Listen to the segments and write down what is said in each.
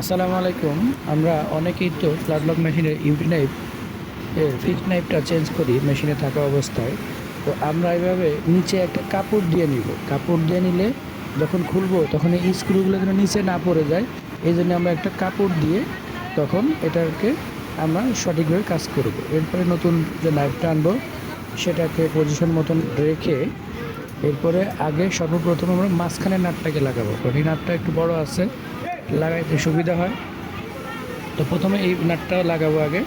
আসসালামু আলাইকুম। আমরা অনেকেই তো ফ্ল্যাট লক মেশিনের ইউটি নাইফ ফিক্স নাইফটা চেঞ্জ করি মেশিনে থাকা অবস্থায়। তো আমরা এইভাবে নিচে একটা কাপড় দিয়ে নিব। কাপড় দিয়ে নিলে যখন খুলবো তখন এই স্ক্রুগুলো যেন নিচে না পড়ে যায় এই জন্য আমরা একটা কাপড় দিয়ে তখন এটাকে আমরা সঠিকভাবে কাজ করব। এরপরে নতুন যে নাইফটা আনব, সেটাকে পজিশন মতন রেখে এরপরে আগে সর্বপ্রথম আমরা মাঝখানে নাটটাকে লাগাবো। কারণ এই নাটটা একটু বড় আছে লাগাইতে সুবিধা হয়। তো প্রথমে এই নাটটা লাগাবো আগে।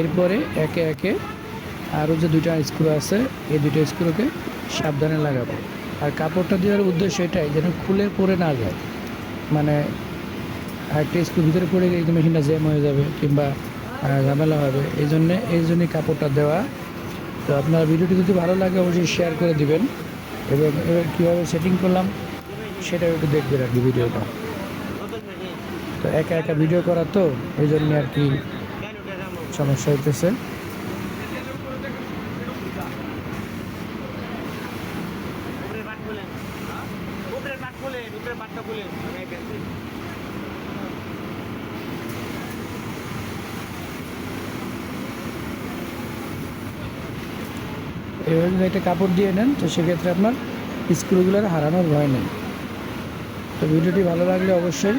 এরপরে একে একে আরও যে দুইটা স্ক্রু আছে, এই দুইটা স্ক্রুকে সাবধানে লাগাবো। আর কাপড়টা দেওয়ার উদ্দেশ্য এটাই, যেন খুলে পড়ে না যায়। মানে একটা স্ক্রু ভিতরে পড়ে গেলে কিন্তু মেশিনটা জ্যাম হয়ে যাবে কিংবা ঝামেলা হবে। এই জন্যে, এই জন্যই কাপড়টা দেওয়া। তো আপনার ভিডিওটি যদি ভালো লাগে, অবশ্যই শেয়ার করে দিবেন। এবং এবার কীভাবে সেটিং করলাম, সেটাও একটু দেখবেন আর কি ভিডিওটা। তো একা একা ভিডিও করা তো এই জন্য আর কি সমস্যা হইতেছে। একটা কাপড় দিয়ে নেন, তো সেক্ষেত্রে আপনার স্ক্রুগুলোর হারানোর ভয় নেই। তো ভিডিওটি ভালো লাগলে অবশ্যই